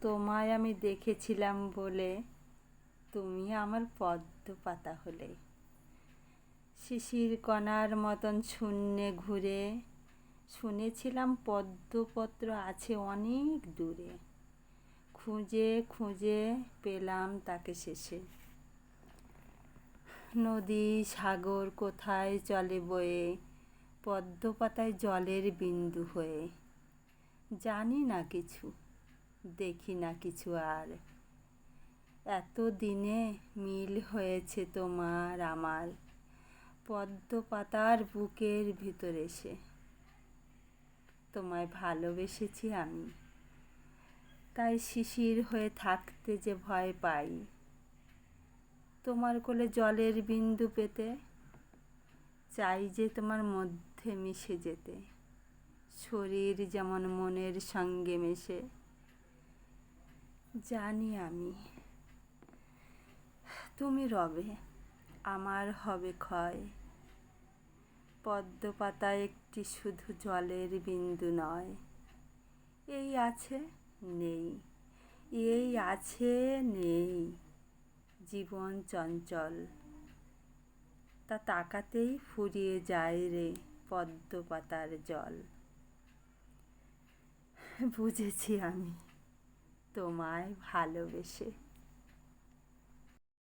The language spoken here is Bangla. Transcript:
তোমায় আমি দেখেছিলাম বলে তুমি আমার পদ্ম পাতা হলে। শিশির কণার মতন শূন্যে ঘুরে শুনেছিলাম পদ্মপত্র আছে অনেক দূরে। খুঁজে খুঁজে পেলাম তাকে শেষে। নদী সাগর কোথায় চলে বয়ে, পদ্মপাতায় জলের বিন্দু হয়ে। জানি না কিছু। দেখি না কিছু আর। এত দিনে মিল হয়েছে তোমার আমার পদ্ম পাতার বুকের ভিতর এসে। তোমায় ভালোবেসেছি আমি। তাই শিশির হয়ে থাকতে যে ভয় পাই। তোমার কোলে জলের বিন্দু পেতে, চাই যে তোমার মধ্যে মিশে যেতে। শরীর যেমন মনের সঙ্গে মেশে। জানি আমি। তুমি রবে, আমার হবে ক্ষয়। পদ্ম পাতা একটি শুধু জলের বিন্দু নয়। এই আছে, নেই। এই আছে, নেই। জীবন চঞ্চল। তা তাকাতেই ফুরিয়ে যায় রে পদ্ম পাতার জল। বুঝেছি আমি। তোমায় ভালোবেসে।